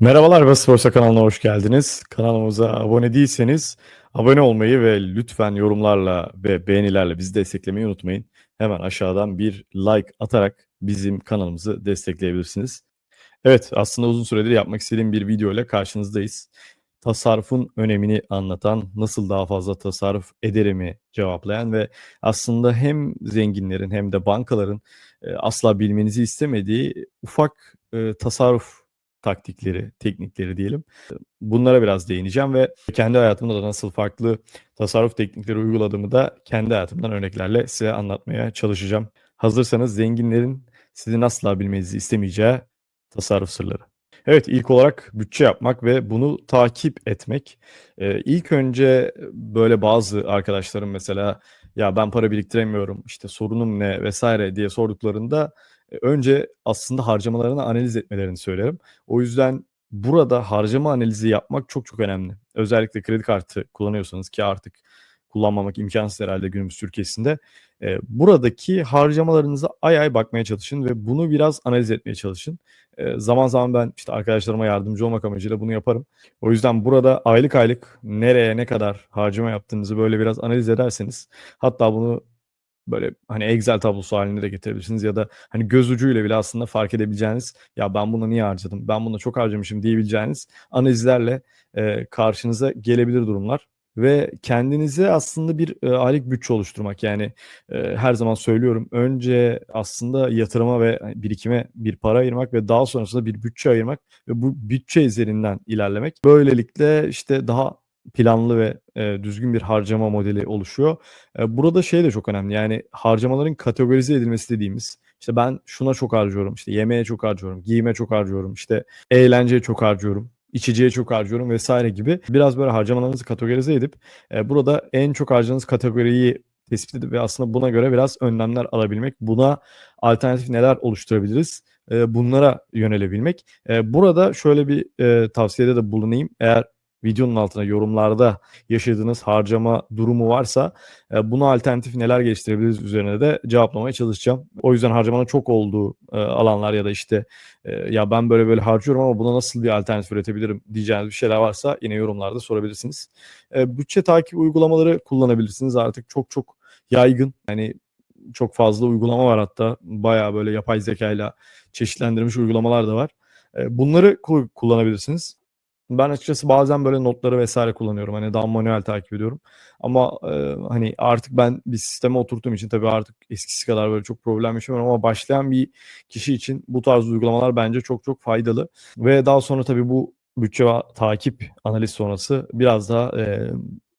Merhabalar Basit Borsa kanalına hoş geldiniz. Kanalımıza abone değilseniz abone olmayı ve lütfen yorumlarla ve beğenilerle bizi desteklemeyi unutmayın. Hemen aşağıdan bir like atarak bizim kanalımızı destekleyebilirsiniz. Evet aslında uzun süredir yapmak istediğim bir video ile karşınızdayız. Tasarrufun önemini anlatan, nasıl daha fazla tasarruf ederimi cevaplayan ve aslında hem zenginlerin hem de bankaların e, asla bilmenizi istemediği ufak e, tasarruf taktikleri, teknikleri diyelim. Bunlara biraz değineceğim ve kendi hayatımda da nasıl farklı tasarruf teknikleri uyguladığımı da kendi hayatımdan örneklerle size anlatmaya çalışacağım. Hazırsanız zenginlerin sizin asla bilmenizi istemeyeceği tasarruf sırları. Evet ilk olarak bütçe yapmak ve bunu takip etmek. Ee, ilk önce böyle bazı arkadaşlarım mesela ya ben para biriktiremiyorum işte sorunum ne vesaire diye sorduklarında önce aslında harcamalarını analiz etmelerini söylerim. O yüzden burada harcama analizi yapmak çok çok önemli. Özellikle kredi kartı kullanıyorsanız ki artık kullanmamak imkansız herhalde günümüz Türkiye'sinde. E, buradaki harcamalarınıza ay ay bakmaya çalışın ve bunu biraz analiz etmeye çalışın. E, zaman zaman ben işte arkadaşlarıma yardımcı olmak amacıyla bunu yaparım. O yüzden burada aylık aylık nereye ne kadar harcama yaptığınızı böyle biraz analiz ederseniz hatta bunu böyle hani Excel tablosu halinde de getirebilirsiniz ya da hani göz ucuyla bile aslında fark edebileceğiniz ya ben buna niye harcadım ben buna çok harcamışım diyebileceğiniz analizlerle e, karşınıza gelebilir durumlar ve kendinize aslında bir e, aylık bütçe oluşturmak yani e, her zaman söylüyorum önce aslında yatırıma ve birikime bir para ayırmak ve daha sonrasında bir bütçe ayırmak ve bu bütçe üzerinden ilerlemek. Böylelikle işte daha planlı ve e, düzgün bir harcama modeli oluşuyor. E, burada şey de çok önemli yani harcamaların kategorize edilmesi dediğimiz işte ben şuna çok harcıyorum işte yemeğe çok harcıyorum giyime çok harcıyorum işte eğlenceye çok harcıyorum içeceğe çok harcıyorum vesaire gibi biraz böyle harcamalarınızı kategorize edip e, burada en çok harcadığınız kategoriyi tespit edip ve aslında buna göre biraz önlemler alabilmek. Buna alternatif neler oluşturabiliriz? E, bunlara yönelebilmek. E, burada şöyle bir e, tavsiyede de bulunayım. Eğer videonun altına yorumlarda yaşadığınız harcama durumu varsa e, buna alternatif neler geliştirebiliriz üzerine de cevaplamaya çalışacağım. O yüzden harcamanın çok olduğu e, alanlar ya da işte e, ya ben böyle böyle harcıyorum ama buna nasıl bir alternatif üretebilirim diyeceğiniz bir şeyler varsa yine yorumlarda sorabilirsiniz. Bütçe takip uygulamaları kullanabilirsiniz artık çok çok yaygın. Yani çok fazla uygulama var hatta bayağı böyle yapay zekayla çeşitlendirilmiş uygulamalar da var. Bunları kullanabilirsiniz. Ben açıkçası bazen böyle notları vesaire kullanıyorum. Hani daha manuel takip ediyorum. Ama e, hani artık ben bir sisteme oturttuğum için tabii artık eskisi kadar böyle çok problem yaşamıyorum ama başlayan bir kişi için bu tarz uygulamalar bence çok çok faydalı. Ve daha sonra tabii bu bütçe takip analiz sonrası biraz daha e,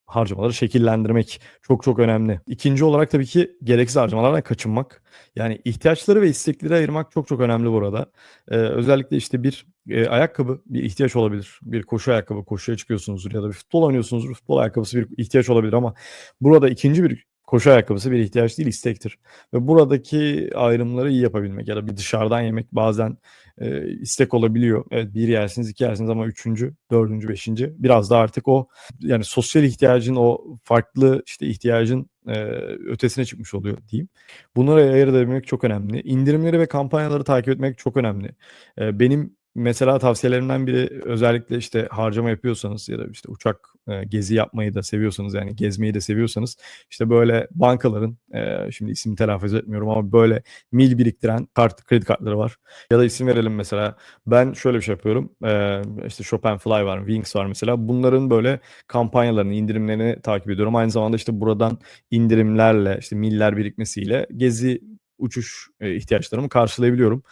harcamaları şekillendirmek çok çok önemli. İkinci olarak tabii ki gereksiz harcamalardan kaçınmak. Yani ihtiyaçları ve istekleri ayırmak çok çok önemli burada. Ee, özellikle işte bir e, ayakkabı bir ihtiyaç olabilir. Bir koşu ayakkabı koşuya çıkıyorsunuzdur ya da bir futbol oynuyorsunuzdur. Futbol ayakkabısı bir ihtiyaç olabilir ama burada ikinci bir koşu ayakkabısı bir ihtiyaç değil istektir. Ve buradaki ayrımları iyi yapabilmek ya da bir dışarıdan yemek bazen e, istek olabiliyor. Evet bir yersiniz iki yersiniz ama üçüncü, dördüncü, beşinci biraz da artık o yani sosyal ihtiyacın o farklı işte ihtiyacın e, ötesine çıkmış oluyor diyeyim. Bunları ayırt edebilmek çok önemli. İndirimleri ve kampanyaları takip etmek çok önemli. E, benim mesela tavsiyelerimden biri özellikle işte harcama yapıyorsanız ya da işte uçak e, gezi yapmayı da seviyorsanız yani gezmeyi de seviyorsanız işte böyle bankaların e, şimdi ismini telaffuz etmiyorum ama böyle mil biriktiren kart kredi kartları var. Ya da isim verelim mesela ben şöyle bir şey yapıyorum. E, işte Shop and Fly var, Wings var mesela. Bunların böyle kampanyalarını, indirimlerini takip ediyorum. Aynı zamanda işte buradan indirimlerle işte miller birikmesiyle gezi uçuş e, ihtiyaçlarımı karşılayabiliyorum.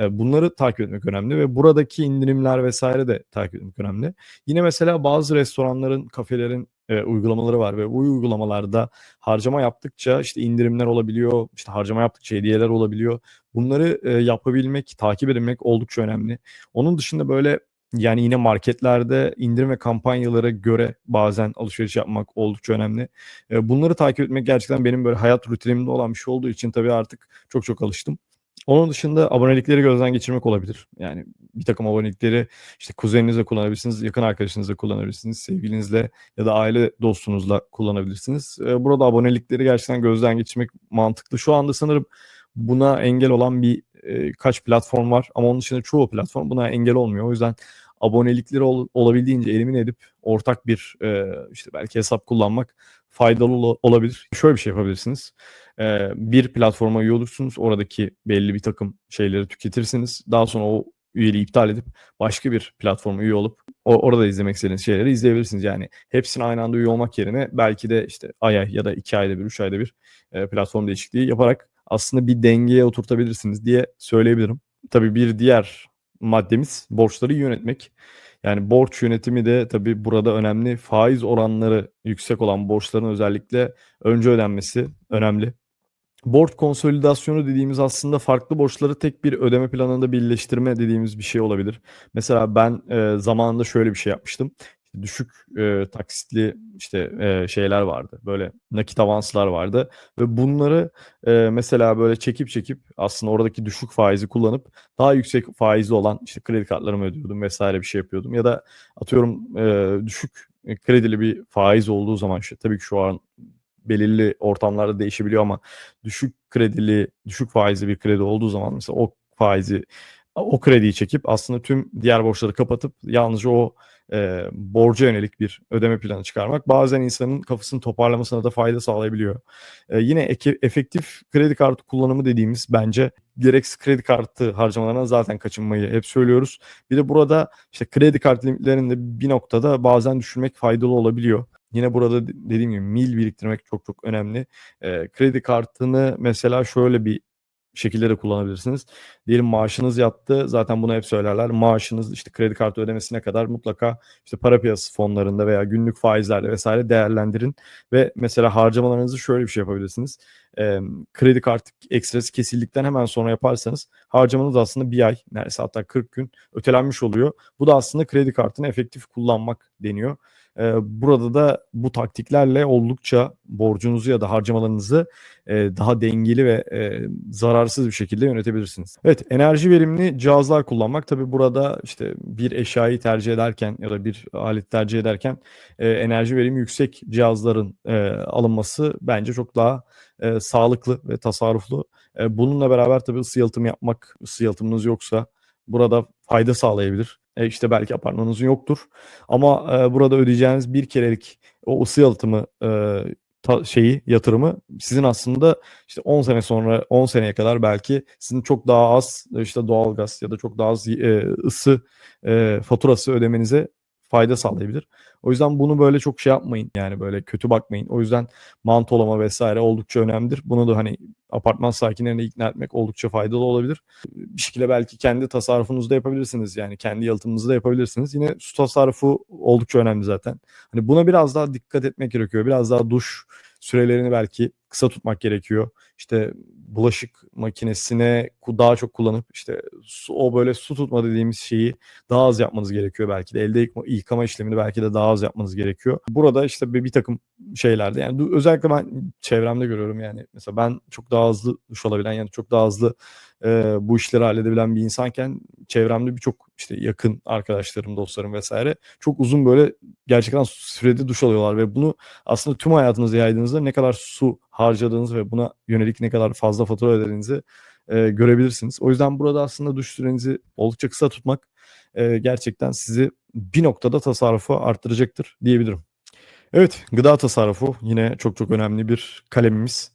E, bunları takip etmek önemli ve buradaki indirimler vesaire de takip etmek önemli. Yine mesela bazı restoranların, kafelerin e, uygulamaları var ve bu uygulamalarda harcama yaptıkça işte indirimler olabiliyor, işte harcama yaptıkça hediyeler olabiliyor. Bunları e, yapabilmek, takip edilmek oldukça önemli. Onun dışında böyle yani yine marketlerde indirim ve kampanyalara göre bazen alışveriş yapmak oldukça önemli. Bunları takip etmek gerçekten benim böyle hayat rutinimde olan bir şey olduğu için tabii artık çok çok alıştım. Onun dışında abonelikleri gözden geçirmek olabilir. Yani bir takım abonelikleri işte kuzeninizle kullanabilirsiniz, yakın arkadaşınızla kullanabilirsiniz, sevgilinizle ya da aile dostunuzla kullanabilirsiniz. Burada abonelikleri gerçekten gözden geçirmek mantıklı. Şu anda sanırım buna engel olan bir e, kaç platform var ama onun dışında çoğu platform buna engel olmuyor. O yüzden abonelikleri ol olabildiğince elimine edip ortak bir, eee, işte, belki hesap kullanmak faydalı ola olabilir. Şöyle bir şey yapabilirsiniz. Eee, bir platforma üye olursunuz. Oradaki belli birtakım şeyleri tüketirsiniz. Daha sonra o üyeliği iptal edip başka bir platforma üye olup o orada izlemek istediğiniz şeyleri izleyebilirsiniz. Yani hepsine aynı anda üye olmak yerine belki de, işte, ay ay ya da 2 ayda bir, 3 ayda bir, eee, platform değişikliği yaparak aslında bir dengeye oturtabilirsiniz diye söyleyebilirim. Tabii bir diğer maddemiz borçları yönetmek. Yani borç yönetimi de tabii burada önemli. Faiz oranları yüksek olan borçların özellikle önce ödenmesi önemli. Borç konsolidasyonu dediğimiz aslında farklı borçları tek bir ödeme planında birleştirme dediğimiz bir şey olabilir. Mesela ben, eee, zamanında şöyle bir şey yapmıştım. Düşük, eee, taksitli, işte, eee, şeyler vardı, böyle nakit avanslar vardı ve bunları, eee, mesela böyle çekip çekip aslında oradaki düşük faizi kullanıp daha yüksek faizli olan, işte, kredi kartlarımı ödüyordum vs. bir şey yapıyordum ya da atıyorum, eee, düşük, kredili bir faiz olduğu zaman, işte, tabii ki şu an belirli ortamlarda değişebiliyor ama düşük kredili, düşük faizli bir kredi olduğu zaman mesela o faizi, o krediyi çekip aslında tüm diğer borçları kapatıp yalnızca o, eee, borca yönelik bir ödeme planı çıkarmak bazen insanın kafasını toparlamasına da fayda sağlayabiliyor. Eee, yine eke efektif kredi kartı kullanımı dediğimiz bence gereksiz kredi kartı harcamalarından zaten kaçınmayı hep söylüyoruz. Bir de burada, işte, kredi kartı limitlerini de bir noktada bazen düşürmek faydalı olabiliyor. Yine burada dediğim gibi mil biriktirmek çok çok önemli. Eee, kredi kartını mesela şöyle bir şekilde de kullanabilirsiniz. Diyelim maaşınız yattı. Zaten bunu hep söylerler. Maaşınız, işte, kredi kartı ödemesine kadar mutlaka, işte, para piyasası fonlarında veya günlük faizlerle vs. değerlendirin ve mesela harcamalarınızı şöyle bir şey yapabilirsiniz. Emm, kredi kartı ekstresi kesildikten hemen sonra yaparsanız harcamanız aslında 1 ay, neredeyse hatta 40 gün ötelenmiş oluyor. Bu da aslında kredi kartını efektif kullanmak deniyor. Eee, burada da bu taktiklerle oldukça borcunuzu ya da harcamalarınızı, eee, daha dengeli ve, eee, zararsız bir şekilde yönetebilirsiniz. Evet, enerji verimli cihazlar kullanmak. Tabii burada, işte, bir eşyayı tercih ederken ya da bir alet tercih ederken, eee, enerji verimi yüksek cihazların, eee, alınması bence çok daha, eee, sağlıklı ve tasarruflu. Eee, bununla beraber tabii ısı yalıtımı yapmak, ısı yalıtımınız yoksa burada fayda sağlayabilir. Eee, işte, belki apartmanınızın yoktur. Ama, eee, burada ödeyeceğiniz bir kerelik o ısı yalıtımı, eee, ta şeyi, yatırımı sizin aslında, işte, 10 sene sonra, 10 seneye kadar belki sizin çok daha az, işte, doğalgaz ya da çok daha az, eee, ısı, eee, faturası ödemenize fayda sağlayabilir. O yüzden bunu böyle çok şey yapmayın, yani, böyle kötü bakmayın. O yüzden mantolama vs. oldukça önemlidir. Bunu da, hani, apartman sakinlerini ikna etmek oldukça faydalı olabilir. Bir şekilde belki kendi tasarrufunuzu da yapabilirsiniz. Yani kendi yalıtımınızı da yapabilirsiniz. Yine su tasarrufu oldukça önemli zaten. Hani, buna biraz daha dikkat etmek gerekiyor. Biraz daha duş sürelerini belki kısa tutmak gerekiyor. İşte, bulaşık makinesine daha çok kullanıp, işte, su o böyle su tutma dediğimiz şeyi daha az yapmanız gerekiyor belki de. Elde yıkma yıkama işlemini belki de daha az yapmanız gerekiyor. Burada, işte, bir birtakım şeylerde, yani, özellikle ben çevremde görüyorum, yani, mesela ben çok daha hızlı duş alabilen, yani, çok daha hızlı, eee, bu işleri halledebilen bir insanken çevremde birçok, işte, yakın arkadaşlarım, dostlarım vs. çok uzun böyle gerçekten sürede duş alıyorlar ve bunu aslında tüm hayatınıza yaydığınızda ne kadar su harcadığınızı ve buna yönelik ne kadar fazla fatura ödediğinizi, eee, görebilirsiniz. O yüzden burada aslında duş sürenizi oldukça kısa tutmak, eee, gerçekten sizi bir noktada tasarrufu arttıracaktır diyebilirim. Evet, gıda tasarrufu yine çok çok önemli bir kalemimiz.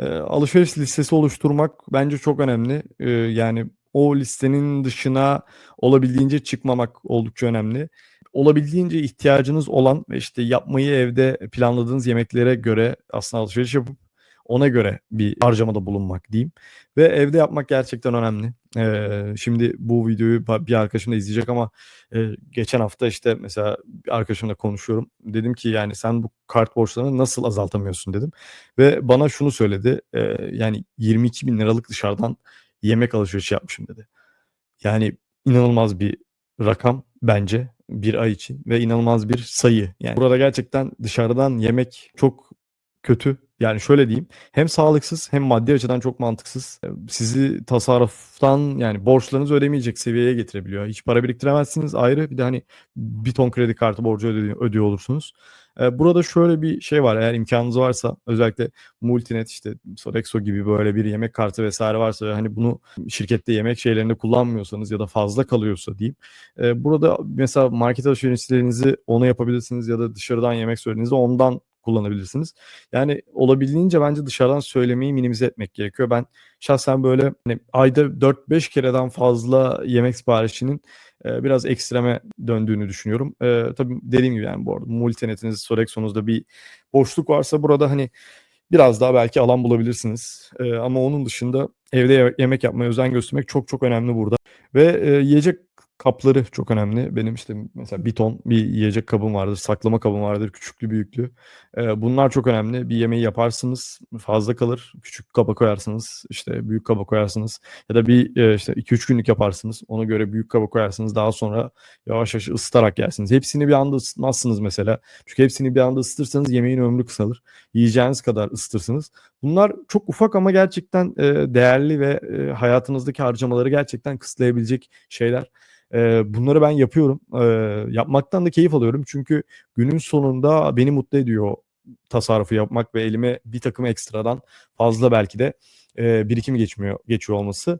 Eee, alışveriş listesi oluşturmak bence çok önemli. Eee, yani, o listenin dışına olabildiğince çıkmamak oldukça önemli. Olabildiğince ihtiyacınız olan işte, yapmayı evde planladığınız yemeklere göre aslında alışveriş yapıp ona göre bir harcamada bulunmak diyeyim ve evde yapmak gerçekten önemli. Eee, şimdi bu videoyu bir arkadaşım da izleyecek ama, eee, geçen hafta, işte, mesela bir arkadaşımla konuşuyorum. Dedim ki, yani, "Sen bu kart borçlarını nasıl azaltamıyorsun?" dedim ve bana şunu söyledi. Eee, yani, "₺22.000'lık dışarıdan yemek alışverişi yapmışım." dedi. Yani, inanılmaz bir rakam bence bir ay için ve inanılmaz bir sayı. Yani, burada gerçekten dışarıdan yemek çok kötü. Yani şöyle diyeyim, hem sağlıksız hem maddi açıdan çok mantıksız. Eee, sizi tasarruftan yani borçlarınızı ödemeyecek seviyeye getirebiliyor. Hiç para biriktiremezsiniz ayrı, bir de, hani, bir ton kredi kartı borcu ödedi ödüyor olursunuz. Eee, burada şöyle bir şey var, eğer imkânınız varsa özellikle Multinet, işte, Sodexo gibi böyle bir yemek kartı vs. varsa hani, bunu şirkette yemek şeylerinde kullanmıyorsanız ya da fazla kalıyorsa diyeyim, eee, burada mesela market alışverişlerinizi ona yapabilirsiniz ya da dışarıdan yemek söylediğinizde ondan kullanabilirsiniz. Yani olabildiğince bence dışarıdan söylemeyi minimize etmek gerekiyor. Ben şahsen böyle, hani, ayda 4-5 kereden fazla yemek siparişinin, eee, biraz ekstreme döndüğünü düşünüyorum. Eee, tabii dediğim gibi, yani, bu arada Multinet'iniz, Sodexo'nuzda bir boşluk varsa burada, hani, biraz daha belki alan bulabilirsiniz. Eee, ama onun dışında evde ye yemek yapmaya özen göstermek çok çok önemli burada ve, eee, yiyecek kapları çok önemli. Benim, işte, mesela 1 ton bir yiyecek kabım vardır, saklama kabım vardır küçüklü büyüklü. Eee, bunlar çok önemli. Bir yemeği yaparsınız, fazla kalır, küçük kaba koyarsınız, işte, büyük kaba koyarsınız ya da bir, eee, işte, 2-3 günlük yaparsınız. Ona göre büyük kaba koyarsınız. Daha sonra yavaş yavaş ısıtarak yersiniz. Hepsini bir anda ısıtmazsınız mesela. Çünkü hepsini bir anda ısıtırsanız yemeğin ömrü kısalır. Yiyeceğiniz kadar ısıtırsınız. Bunlar çok ufak ama gerçekten, eee, değerli ve, eee, hayatınızdaki harcamaları gerçekten kısıtlayabilecek şeyler. Bunları ben yapıyorum. Yapmaktan da keyif alıyorum. Çünkü günün sonunda beni mutlu ediyor tasarrufu yapmak ve elime birtakım ekstradan fazla belki de, eee, birikim geçmiyor geçiyor olması.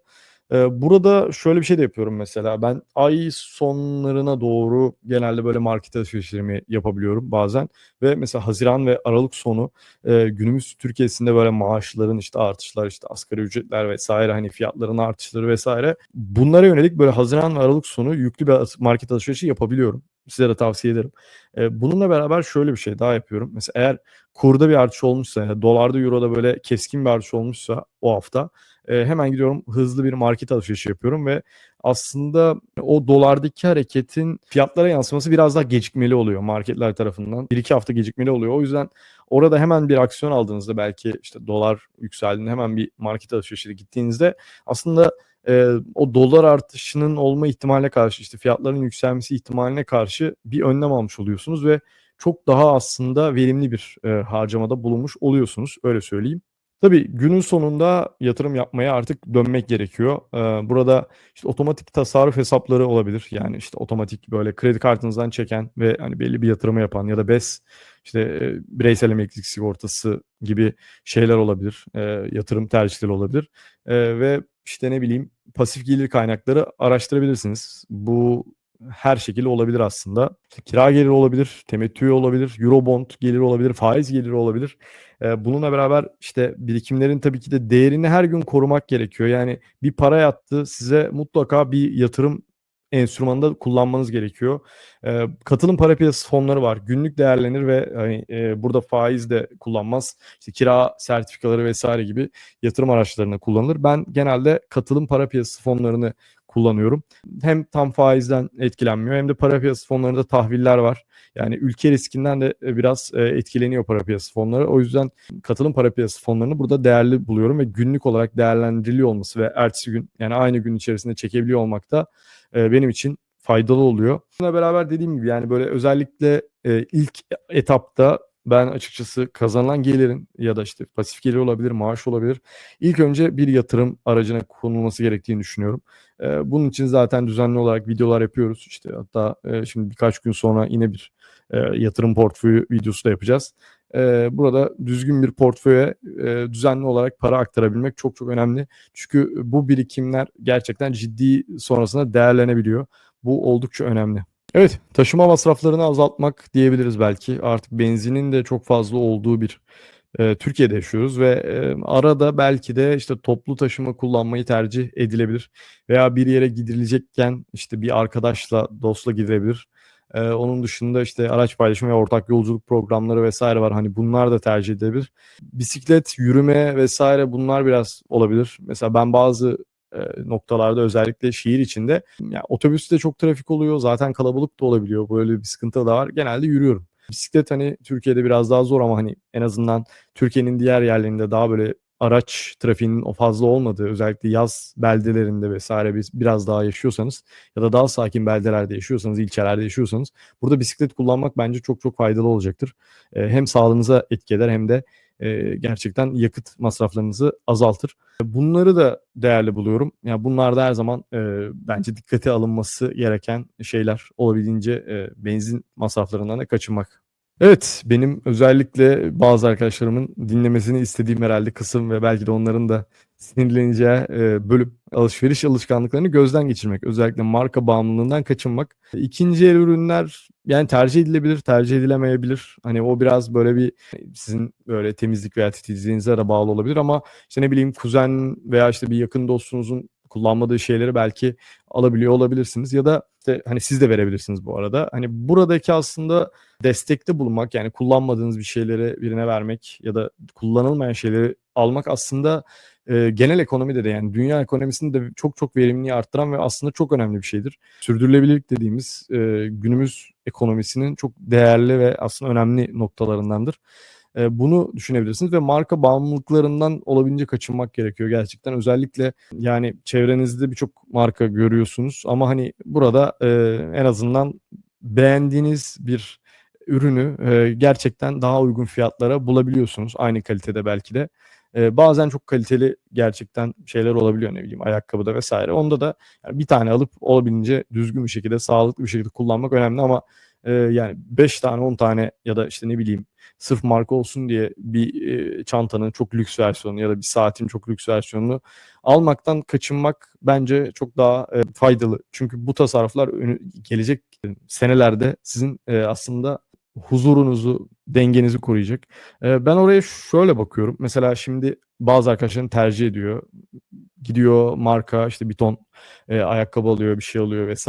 Burada şöyle bir şey de yapıyorum mesela. Ben ay sonlarına doğru genelde böyle market alışverişlerimi yapabiliyorum bazen ve mesela haziran ve aralık sonu, günümüz Türkiye'sinde böyle maaşların, işte, artışlar, işte, asgari ücretler vs. hani, fiyatların artışları vs. bunlara yönelik böyle haziran ve aralık sonu yüklü bir market alışverişi yapabiliyorum. Size de tavsiye ederim. Bununla beraber şöyle bir şey daha yapıyorum. Mesela eğer kurda bir artış olmuşsa ya da dolarda, euroda böyle keskin bir artış olmuşsa o hafta, eee, hemen gidiyorum hızlı bir market alışverişi yapıyorum ve aslında o dolardaki hareketin fiyatlara yansıması biraz daha gecikmeli oluyor marketler tarafından. 1-2 hafta gecikmeli oluyor. O yüzden orada hemen bir aksiyon aldığınızda belki, işte, dolar yükseldiğinde hemen bir market alışverişine gittiğinizde aslında, eee, o dolar artışının olma ihtimaline karşı, işte, fiyatların yükselmesi ihtimaline karşı bir önlem almış oluyorsunuz ve çok daha aslında verimli bir, eee, harcamada bulunmuş oluyorsunuz, öyle söyleyeyim. Tabii günün sonunda yatırım yapmaya artık dönmek gerekiyor. Eee, burada, işte, otomatik tasarruf hesapları olabilir. Yani, işte, otomatik böyle kredi kartınızdan çeken ve, hani, belli bir yatırımı yapan ya da BES, işte, eee, bireysel emeklilik sigortası gibi şeyler olabilir. Eee, yatırım tercihleri olabilir, eee, ve, işte, ne bileyim, pasif gelir kaynakları araştırabilirsiniz. Bu her şekilde olabilir aslında. İşte, kira geliri olabilir, temettü olabilir, eurobond geliri olabilir, faiz geliri olabilir. Eee, bununla beraber, işte, birikimlerin tabii ki de değerini her gün korumak gerekiyor. Yani bir para yattı, size mutlaka bir yatırım enstrümanı da kullanmanız gerekiyor. Eee, katılım para piyasası fonları var. Günlük değerlenir ve, hani, eee, burada faiz de kullanmaz. İşte, kira sertifikaları vs. gibi yatırım araçlarında kullanılır. Ben genelde katılım para piyasası fonlarını kullanıyorum. Hem tam faizden etkilenmiyor hem de para piyasası fonlarında tahviller var. Yani ülke riskinden de, eee, biraz, eee, etkileniyor para piyasası fonları. O yüzden katılım para piyasası fonlarını burada değerli buluyorum ve günlük olarak değerlendiriliyor olması ve ertesi gün, yani aynı gün içerisinde çekebiliyor olmak da, eee, benim için faydalı oluyor. Bununla beraber dediğim gibi, yani, böyle özellikle, ilk e etapta ben açıkçası kazanılan gelirin ya da, işte, pasif gelir olabilir, maaş olabilir. İlk önce bir yatırım aracına konulması gerektiğini düşünüyorum. Eee, bunun için zaten düzenli olarak videolar yapıyoruz. İşte, hatta, eee, şimdi birkaç gün sonra yine bir, eee, yatırım portföyü videosu da yapacağız. Eee, burada düzgün bir portföye, eee, düzenli olarak para aktarabilmek çok çok önemli. Çünkü bu birikimler gerçekten ciddi sonrasında değerlenebiliyor. Bu oldukça önemli. Evet, taşıma masraflarını azaltmak diyebiliriz belki. Artık benzinin de çok fazla olduğu bir, eee, Türkiye'de yaşıyoruz ve, eee, arada belki de, işte, toplu taşıma kullanmayı tercih edilebilir veya bir yere gidilecekken, işte, bir arkadaşla, dostla gidilebilir. Eee, onun dışında, işte, araç paylaşımı ve ortak yolculuk programları vs. var. Hani, bunlar da tercih edilebilir. Bisiklet, yürüme vs. bunlar biraz olabilir. Mesela ben bazı, eee, noktalarda özellikle şehir içinde, ya, otobüste çok trafik oluyor, zaten kalabalık da olabiliyor. Böyle bir sıkıntı da var. Genelde yürüyorum. Bisiklet, hani, Türkiye'de biraz daha zor ama, hani, en azından Türkiye'nin diğer yerlerinde daha böyle araç trafiğinin o fazla olmadığı, özellikle yaz beldelerinde biz biraz daha yaşıyorsanız ya da daha sakin beldelerde yaşıyorsanız, ilçelerde yaşıyorsanız burada bisiklet kullanmak bence çok çok faydalı olacaktır. Hem sağlığınıza etki eder hem de, eee, gerçekten yakıt masraflarınızı azaltır. Bunları da değerli buluyorum. Ya, bunlar da her zaman, eee, bence dikkate alınması gereken şeyler. Olabildiğince, eee, benzin masraflarından da kaçınmak. Evet, benim özellikle bazı arkadaşlarımın dinlemesini istediğim herhâlde kısım ve belki de onların da sinirleneceği, eee, bölüm alışveriş alışkanlıklarını gözden geçirmek. Özellikle marka bağımlılığından kaçınmak. 2'nci el ürünler, yani, tercih edilebilir, tercih edilemeyebilir. Hani, o biraz böyle bir sizin böyle temizlik veya titizliğinize de bağlı olabilir ama, işte, ne bileyim, kuzen veya, işte, bir yakın dostunuzun kullanmadığı şeyleri belki alabiliyor olabilirsiniz ya da, işte, hani, siz de verebilirsiniz bu arada. Hani, buradaki aslında destekte bulunmak, yani, kullanmadığınız bir şeyleri birine vermek ya da kullanılmayan şeyleri almak aslında, eee, genel ekonomide de, yani, dünya ekonomisinde de çok çok verimliliği arttıran ve aslında çok önemli bir şeydir. Sürdürülebilirlik dediğimiz, eee, günümüz ekonomisinin çok değerli ve aslında önemli noktalarındandır. Eee, bunu düşünebilirsiniz ve marka bağımlılıklarından olabildiğince kaçınmak gerekiyor gerçekten. Özellikle, yani, çevrenizde birçok marka görüyorsunuz ama, hani, burada, eee, en azından beğendiğiniz bir ürünü, eee, gerçekten daha uygun fiyatlara bulabiliyorsunuz. Aynı kalitede belki de. Eee, bazen çok kaliteli gerçekten şeyler olabiliyor, ne bileyim, ayakkabıda vs. Onda da, yani, 1 tane alıp olabildiğince düzgün bir şekilde, sağlıklı bir şekilde kullanmak önemli ama, eee, yani, 5 tane, 10 tane ya da, işte, ne bileyim, sırf marka olsun diye bir, eee, çantanın çok lüks versiyonunu ya da bir saatin çok lüks versiyonunu almaktan kaçınmak bence çok daha, eee, faydalı. Çünkü bu tasarruflar önü gelecek senelerde sizin, eee, aslında huzurunuzu, dengenizi koruyacak. Eee, ben oraya şöyle bakıyorum. Mesela şimdi bazı arkadaşlarım tercih ediyor. Gidiyor marka, işte, bir ton, eee, ayakkabı alıyor, bir şey alıyor vs.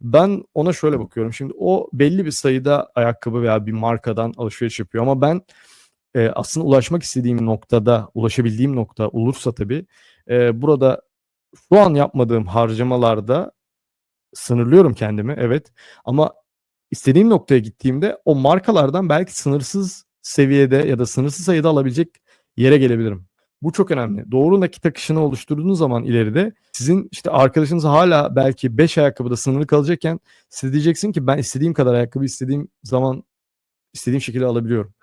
Ben ona şöyle bakıyorum. Şimdi o belli bir sayıda ayakkabı veya bir markadan alışveriş yapıyor ama ben, eee, aslında ulaşmak istediğim noktada, ulaşabildiğim nokta olursa tabii, eee, burada şu an yapmadığım harcamalarda sınırlıyorum kendimi, evet. Ama istediğim noktaya gittiğimde o markalardan belki sınırsız seviyede ya da sınırsız sayıda alabilecek yere gelebilirim. Bu çok önemli. Doğru nakit akışını oluşturduğunuz zaman ileride sizin, işte, arkadaşınız hâlâ belki 5 ayakkabıda sınırlı kalacakken siz diyeceksin ki ben istediğim kadar ayakkabı istediğim zaman istediğim şekilde alabiliyorum.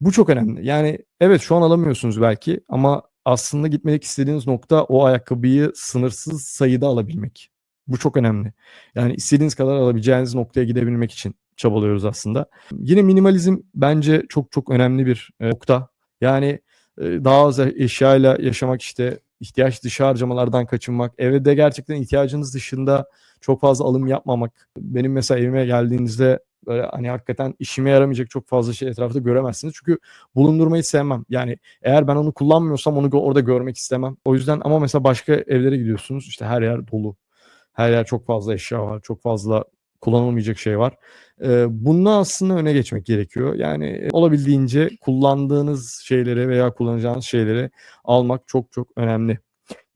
Bu çok önemli. Yani, evet, şu an alamıyorsunuz belki ama aslında gitmek istediğiniz nokta o ayakkabıyı sınırsız sayıda alabilmek. Bu çok önemli. Yani, istediğiniz kadar alabileceğiniz noktaya gidebilmek için çabalıyoruz aslında. Yine minimalizm bence çok çok önemli bir, eee, nokta. Yani, eee, daha az eşyayla yaşamak, işte, ihtiyaç dışı harcamalardan kaçınmak, evde gerçekten ihtiyacınız dışında çok fazla alım yapmamak. Benim mesela evime geldiğinizde, böyle, hani, hakikaten işime yaramayacak çok fazla şey etrafta göremezsiniz. Çünkü bulundurmayı sevmem. Yani, eğer ben onu kullanmıyorsam onu orada görmek istemem. O yüzden ama mesela başka evlere gidiyorsunuz, işte, her yer dolu. Her yer çok fazla eşya var, çok fazla kullanılmayacak şey var. Eee, bunda aslında öne geçmek gerekiyor. Yani, olabildiğince kullandığınız şeyleri veya kullanacağınız şeyleri almak çok çok önemli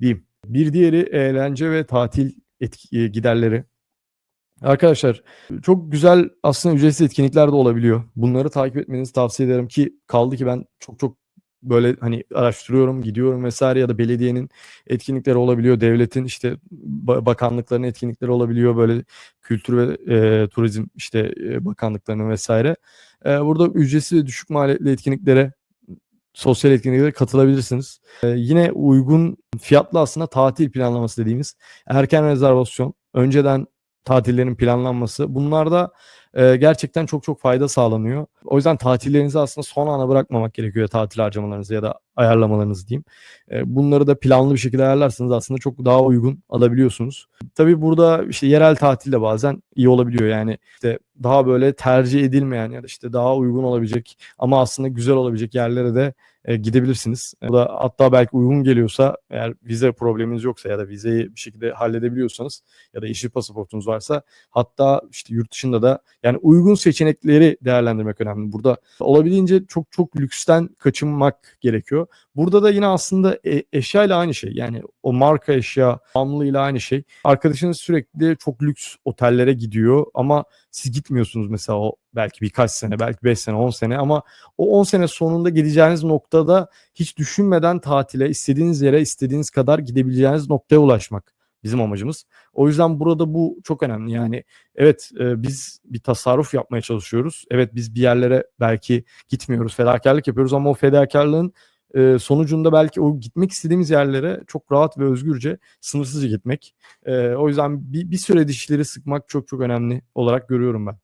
diyeyim. Bir diğeri eğlence ve tatil etki eee, giderleri. Arkadaşlar, çok güzel aslında ücretsiz etkinlikler de olabiliyor. Bunları takip etmenizi tavsiye ederim ki kaldı ki ben çok çok, böyle, hani, araştırıyorum, gidiyorum vs. ya da belediyenin etkinlikleri olabiliyor. Devletin, işte, ba bakanlıkların etkinlikleri olabiliyor. Böyle, kültür ve, eee, turizm, işte, eee, bakanlıklarının vs. Eee, burada ücretsiz ve düşük maliyetli etkinliklere, sosyal etkinliklere katılabilirsiniz. Eee, yine uygun fiyatlı aslında tatil planlaması dediğimiz erken rezervasyon, önceden tatillerin planlanması bunlarda, eee, gerçekten çok çok fayda sağlanıyor. O yüzden tatillerinizi aslında son ana bırakmamak gerekiyor tatil harcamalarınızı ya da ayarlamalarınızı diyeyim. Eee, bunları da planlı bir şekilde ayarlarsanız aslında çok daha uygun alabiliyorsunuz. Tabii burada, işte, yerel tatil de bazen iyi olabiliyor. Yani, işte, daha böyle tercih edilmeyen ya da, işte, daha uygun olabilecek ama aslında güzel olabilecek yerlere de, eee, gidebilirsiniz. Bu da hatta belki uygun geliyorsa eğer vize probleminiz yoksa ya da vizeyi bir şekilde halledebiliyorsanız ya da yeşil pasaportunuz varsa hatta, işte, yurt dışında da, yani, uygun seçenekleri değerlendirmek önemli. Burada olabildiğince çok çok lüksten kaçınmak gerekiyor. Burada da yine aslında e eşyayla aynı şey. Yani, o marka eşya bağımlılığıyla aynı şey. Arkadaşınız sürekli çok lüks otellere gidiyor ama siz gitmiyorsunuz mesela o belki birkaç sene, belki 5 sene, 10 sene ama o 10 sene sonunda gideceğiniz noktada hiç düşünmeden tatile, istediğiniz yere istediğiniz kadar gidebileceğiniz noktaya ulaşmak bizim amacımız. O yüzden burada bu çok önemli. Yani evet e, biz bir tasarruf yapmaya çalışıyoruz. Evet biz bir yerlere belki gitmiyoruz, fedakarlık yapıyoruz ama o fedakarlığın e, sonucunda belki o gitmek istediğimiz yerlere çok rahat ve özgürce, sınırsızca gitmek. E, o yüzden bir, bir süre dişleri sıkmak çok çok önemli olarak görüyorum ben.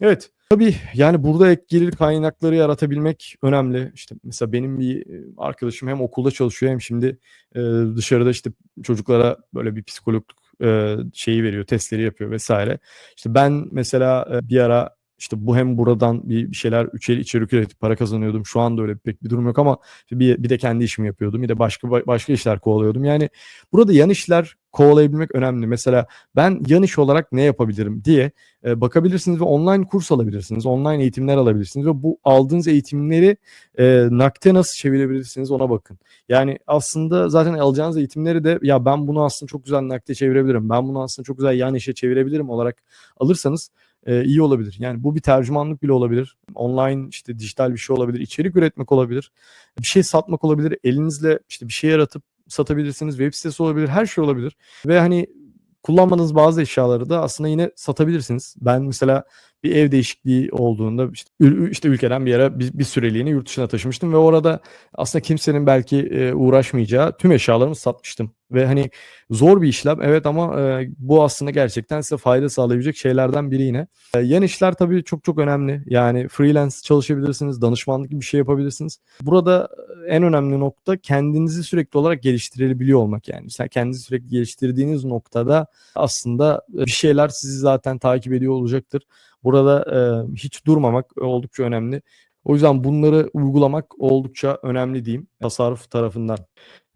Evet. Tabii yani burada ek gelir kaynakları yaratabilmek önemli. İşte mesela benim bir arkadaşım hem okulda çalışıyor hem şimdi e, dışarıda işte çocuklara böyle bir psikologluk e, şeyi veriyor, testleri yapıyor vesaire. İşte ben mesela e, bir ara işte bu hem buradan bir, şeyler içeri içerik üretip para kazanıyordum. Şu anda öyle pek bir durum yok ama bir, bir de kendi işimi yapıyordum. Bir de başka başka işler kovalıyordum. Yani burada yan işler kovalayabilmek önemli. Mesela ben yan iş olarak ne yapabilirim diye e, bakabilirsiniz ve online kurs alabilirsiniz. Online eğitimler alabilirsiniz ve bu aldığınız eğitimleri e, nakde nasıl çevirebilirsiniz ona bakın. Yani aslında zaten alacağınız eğitimleri de ya ben bunu aslında çok güzel nakde çevirebilirim. Ben bunu aslında çok güzel yan işe çevirebilirim olarak alırsanız e, iyi olabilir. Yani bu bir tercümanlık bile olabilir. Online işte dijital bir şey olabilir. içerik üretmek olabilir. Bir şey satmak olabilir. Elinizle işte bir şey yaratıp satabilirsiniz. Web sitesi olabilir. Her şey olabilir. Ve hani kullanmadığınız bazı eşyaları da aslında yine satabilirsiniz. Ben mesela bir ev değişikliği olduğunda işte, işte ülkeden bir yere bir, bir süreliğine yurt dışına taşımıştım ve orada aslında kimsenin belki e, uğraşmayacağı tüm eşyalarımı satmıştım. Ve hani zor bir işlem evet ama e, bu aslında gerçekten size fayda sağlayabilecek şeylerden biri yine. E, yan işler tabii çok çok önemli. Yani freelance çalışabilirsiniz, danışmanlık gibi bir şey yapabilirsiniz. Burada en önemli nokta kendinizi sürekli olarak geliştirebiliyor olmak yani. Sen kendinizi sürekli geliştirdiğiniz noktada aslında bir şeyler sizi zaten takip ediyor olacaktır. Burada e, hiç durmamak oldukça önemli. O yüzden bunları uygulamak oldukça önemli diyeyim tasarruf tarafından.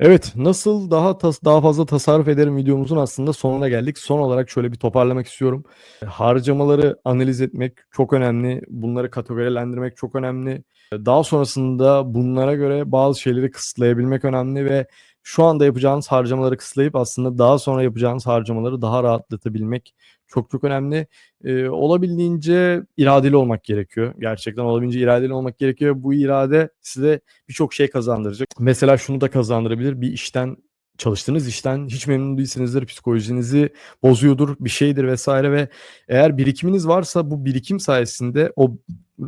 Evet, nasıl daha daha fazla tasarruf ederim videomuzun aslında sonuna geldik. Son olarak şöyle bir toparlamak istiyorum. Harcamaları analiz etmek çok önemli. Bunları kategorilendirmek çok önemli. Daha sonrasında bunlara göre bazı şeyleri kısıtlayabilmek önemli ve şu anda yapacağınız harcamaları kısıtlayıp aslında daha sonra yapacağınız harcamaları daha rahatlatabilmek çok çok önemli. Ee, olabildiğince iradeli olmak gerekiyor. Gerçekten olabildiğince iradeli olmak gerekiyor. Bu irade size birçok şey kazandıracak. Mesela şunu da kazandırabilir. Bir işten çalıştığınız işten hiç memnun değilsinizdir, psikolojinizi bozuyordur, bir şeydir vesaire ve eğer birikiminiz varsa bu birikim sayesinde o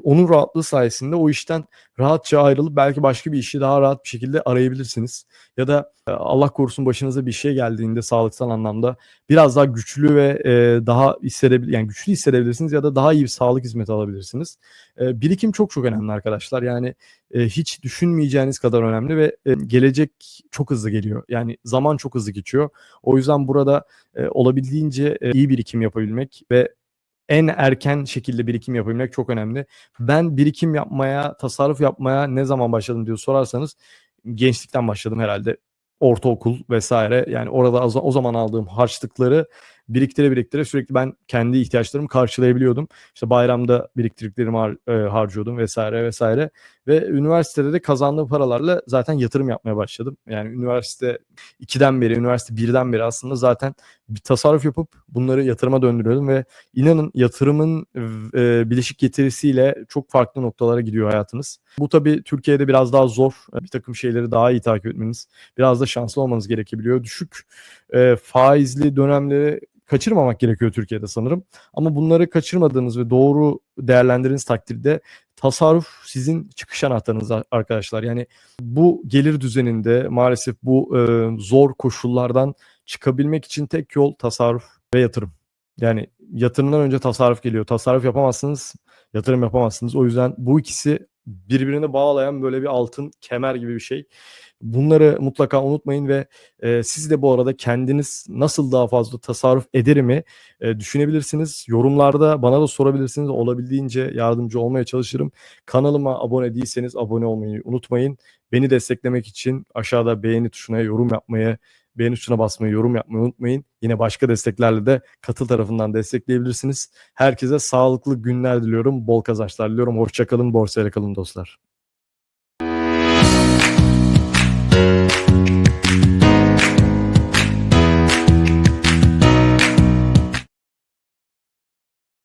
onun rahatlığı sayesinde o işten rahatça ayrılıp belki başka bir işi daha rahat bir şekilde arayabilirsiniz. Ya da e, Allah korusun başınıza bir şey geldiğinde sağlıksal anlamda biraz daha güçlü ve e, daha hissedebil yani güçlü hissedebilirsiniz ya da daha iyi bir sağlık hizmeti alabilirsiniz. E, birikim çok çok önemli arkadaşlar. Yani hiç düşünmeyeceğiniz kadar önemli ve gelecek çok hızlı geliyor. Yani zaman çok hızlı geçiyor. O yüzden burada olabildiğince iyi birikim yapabilmek ve en erken şekilde birikim yapabilmek çok önemli. Ben birikim yapmaya, tasarruf yapmaya ne zaman başladım diye sorarsanız gençlikten başladım herhalde. Ortaokul vesaire yani orada o zaman aldığım harçlıkları biriktire biriktire sürekli ben kendi ihtiyaçlarımı karşılayabiliyordum. İşte bayramda biriktirdiklerimi har, e, harcıyordum vesaire vesaire. Ve üniversitede de kazandığım paralarla zaten yatırım yapmaya başladım. Yani üniversite 2'den beri, üniversite 1'den beri aslında zaten bir tasarruf yapıp bunları yatırıma döndürüyordum ve inanın yatırımın e, bileşik getirisiyle çok farklı noktalara gidiyor hayatınız. Bu tabii Türkiye'de biraz daha zor. Bir takım şeyleri daha iyi takip etmeniz, biraz da şanslı olmanız gerekebiliyor. Düşük e, faizli dönemleri kaçırmamak gerekiyor Türkiye'de sanırım. Ama bunları kaçırmadığınız ve doğru değerlendirdiğiniz takdirde tasarruf sizin çıkış anahtarınız arkadaşlar. Yani bu gelir düzeninde maalesef bu e, zor koşullardan çıkabilmek için tek yol tasarruf ve yatırım. Yani yatırımdan önce tasarruf geliyor. Tasarruf yapamazsınız, yatırım yapamazsınız. O yüzden bu ikisi birbirini bağlayan böyle bir altın kemer gibi bir şey. Bunları mutlaka unutmayın ve e, siz de bu arada kendiniz nasıl daha fazla tasarruf ederimi e, düşünebilirsiniz. Yorumlarda bana da sorabilirsiniz. Olabildiğince yardımcı olmaya çalışırım. Kanalıma abone değilseniz abone olmayı unutmayın. Beni desteklemek için aşağıda beğeni tuşuna yorum yapmayı, beğeni tuşuna basmayı, yorum yapmayı unutmayın. Yine başka desteklerle de katıl tarafından destekleyebilirsiniz. Herkese sağlıklı günler diliyorum. Bol kazançlar diliyorum. Hoşçakalın. Borsayla kalın dostlar.